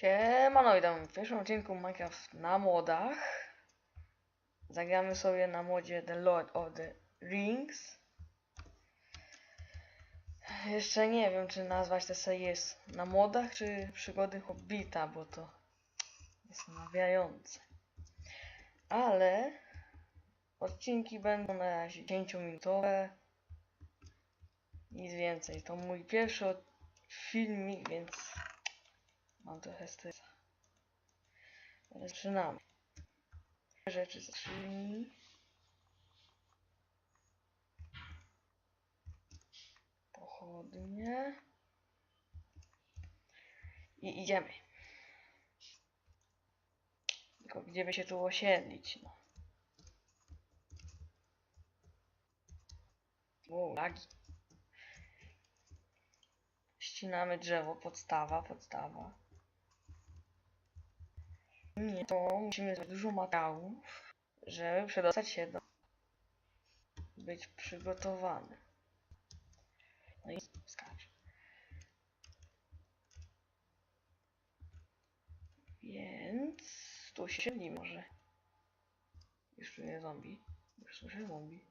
Siemano, witam w pierwszym odcinku Minecraft na modach. Zagramy sobie na modzie The Lord of the Rings. Jeszcze nie wiem, czy nazwać tę serię jest na modach, czy przygody Hobbita, bo to jest namawiające. Ale odcinki będą na razie 10-minutowe. Nic więcej. To mój pierwszy filmik, więc Mam trochę stresa. Zaczynamy. Rzeczy z skrzyni. Pochodnie. I idziemy. Tylko gdzie by się tu osiedlić, no. O, lagi. Ścinamy drzewo, podstawa, podstawa. Nie, to musimy zrobić dużo materiałów, żeby przedostać się do... być przygotowany. No i skacz. Więc tu się siedli może. Już tu jest zombie. Już słyszę zombie.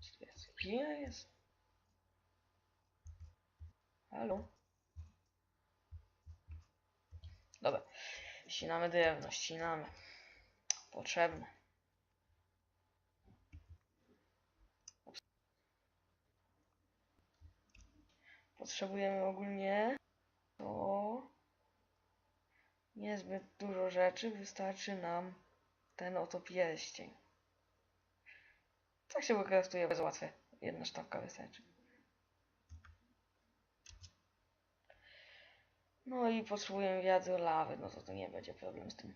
Co jest? Jest? Halo? Dobra. Ścinamy drewno, ścinamy. Potrzebne. Potrzebujemy ogólnie to niezbyt dużo rzeczy, wystarczy nam ten oto pierścień. Tak się wykorzystuje bez łatwe. Jedna sztabka wystarczy. No i potrzebujemy wiadro lawy, no to to nie będzie problem z tym.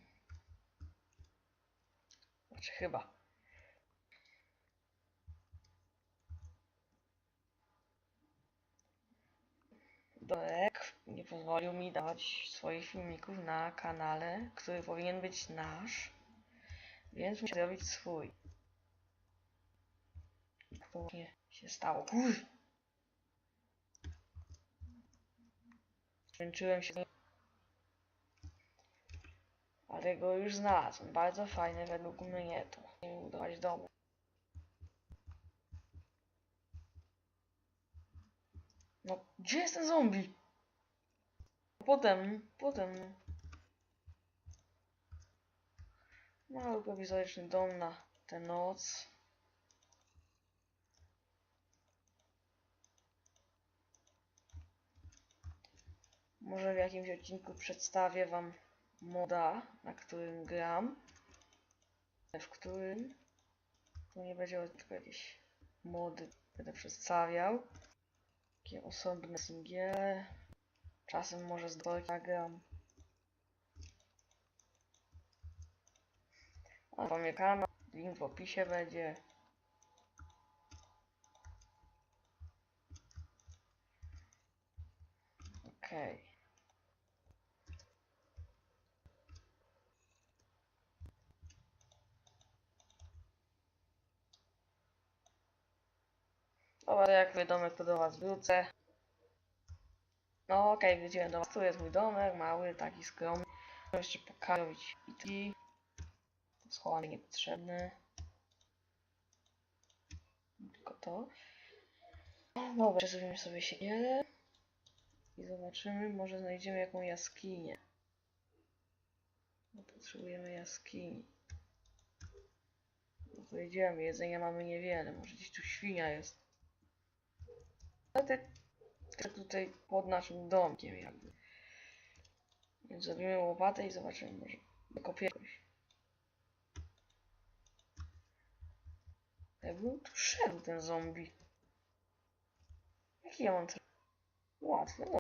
Znaczy chyba. Dorek nie pozwolił mi dawać swoich filmików na kanale, który powinien być nasz, więc muszę zrobić swój. To właśnie się stało. Skończyłem się. Ale go już znalazłem. Bardzo fajne według mnie to. Nie budować domu. No, gdzie jest ten zombie? Potem, potem. Mały prowizoryczny dom na tę noc. Może w jakimś odcinku przedstawię wam moda, na którym gram. W którym to nie będzie tylko jakieś mody będę przedstawiał. Takie osobne singiele. Czasem może z dwojga gram. A kanał, link w opisie będzie. Okej. Okay. Dobra, jak mój domek, to do was wrócę. No okej, okay, wróciłem do was. Tu jest mój domek, mały, taki skromny. Jeszcze pokarowić i Schowane niepotrzebne. Tylko to. Dobra, przesuwimy sobie siekierę. I zobaczymy, może znajdziemy jaką jaskinię. No, potrzebujemy jaskini. No to idziemy, jedzenia mamy niewiele, może gdzieś tu świnia jest. Te, te tutaj pod naszym domkiem jakby. Więc zrobimy łopatę i zobaczymy, może dokopię jakoś. Jakbym tu szedł ten zombie. Jaki ja mam teraz? Łatwy, no.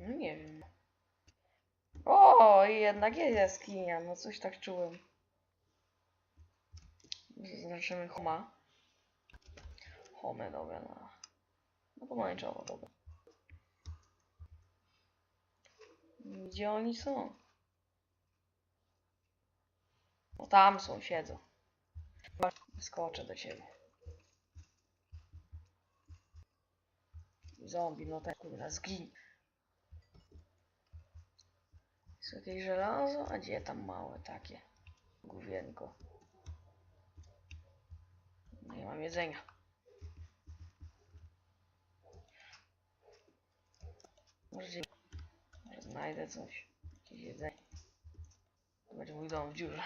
No nie wiem. O, jednak jest jaskinia, no coś tak czułem. Zaznaczymy homa. Home, dobra, no. No pomarańczowo, dobra. Gdzie oni są? No tam są, siedzą. Skoczę do ciebie. Zombie, no tak kurwa, zgin. Jest jakieś żelazo? A gdzie tam małe takie? Główienko. Nie mam jedzenia. Może, znajdę coś. Jakieś jedzenie. To będzie mój dom w dziurze.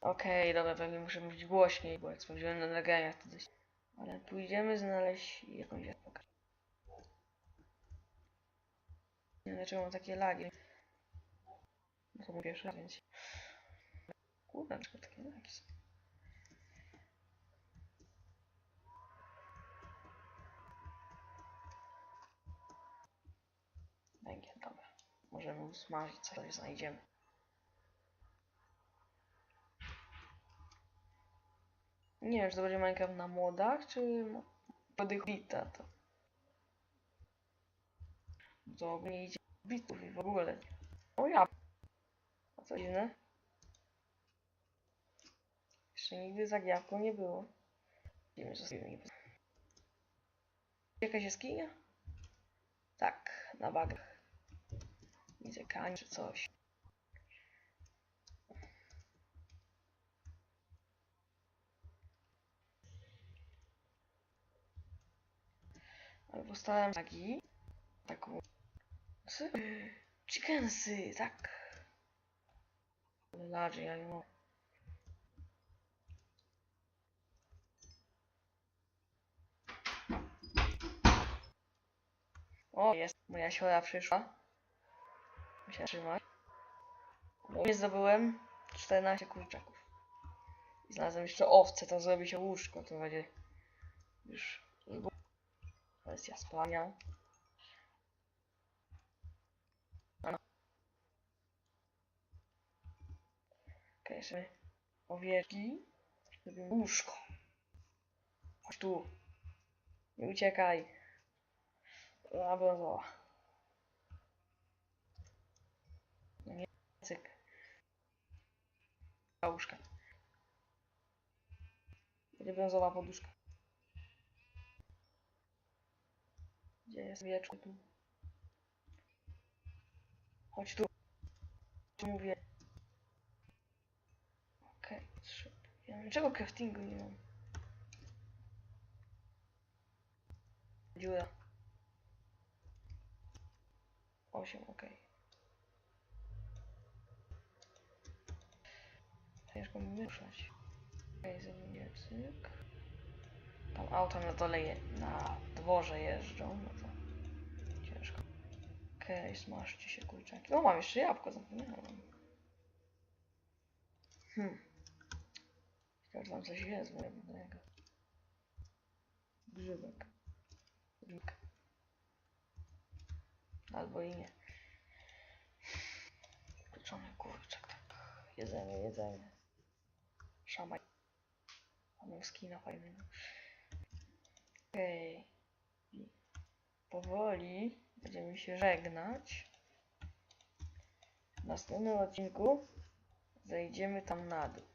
Okej, dobra, pewnie muszę mówić głośniej, bo jak sprawdziłem na nagraniach to dość... Ale pójdziemy znaleźć jakąś epokę. Nie wiem dlaczego mam takie lagi. To mój pierwszy raz, więc... Kurde, dlaczego takie lagi są? Węgiel, dobra. Możemy usmażyć, coś znajdziemy. Nie wiem, czy to będzie Minecraft na modach, czy bita to. To nie idzie bitów i w ogóle. O ja. Co inne? Jeszcze nigdy za jabłką nie było. Wiemy, co sobie Jakaś jaskinia? Tak, na bagach. Widzę kań czy coś. Albo stałem taki. Taką. Chickensy, tak. Nie mogę. O, jest. Moja siora przyszła. Musiała trzymać. I zdobyłem 14 kurczaków. I znalazłem jeszcze owce, to zrobi się łóżko, to będzie już kwestia spania. Okej, jeszcze owieczki. Zrobimy łóżko. Chodź tu. Nie uciekaj. A brązowa. No nie, cyk. Łóżka. Będzie brązowa poduszka. Gdzie jest wieczko tu? Chodź tu. Mówię. Okej, okay, ja wiem, Czego craftingu nie mam? Dziura. 8, okej. Ciężko mi ruszać. Okej, okay. Tam auta na dole, je, na dworze jeżdżą, no to ciężko. Okej, okay, smaszcie się kurczaki. O, mam jeszcze jabłko, zapomniałem. Hmm. Czy tam coś jest jednego. Grzybek. Grzybek. Albo i nie. Pieczony kurczak, tak. Jedzenie, jedzenie. Szamaj. Mamy skina fajnego. Okej. Okay. Powoli będziemy się żegnać. W następnym odcinku zejdziemy tam na dół.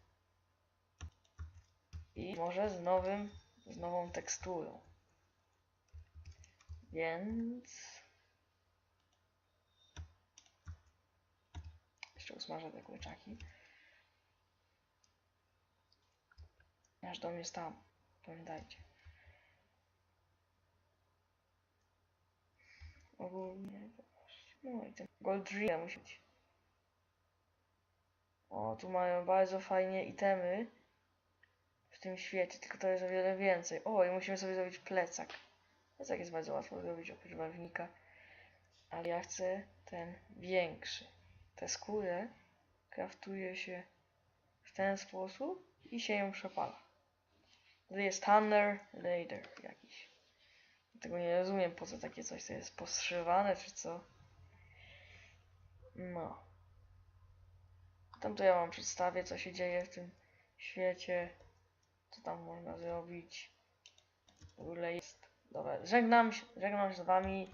I może z nowym, z nową teksturą. Więc... Jeszcze usmażę te kurczaki. Nasz dom jest tam. Pamiętajcie. Ogólnie... No i ten Gold Ring musi być. O, tu mają bardzo fajnie itemy w tym świecie, tylko to jest o wiele więcej. O, i musimy sobie zrobić plecak. Plecak jest bardzo łatwo zrobić oprócz barwnika. Ale ja chcę ten większy. Tę skórę kraftuje się w ten sposób i się ją przepala. To jest Thunder Lader jakiś. Tego nie rozumiem po co takie coś to jest poszywane czy co. No. Tam to ja wam przedstawię co się dzieje w tym świecie. Co tam można zrobić. W ogóle jest. Dobra, żegnam się, żegnam się z wami.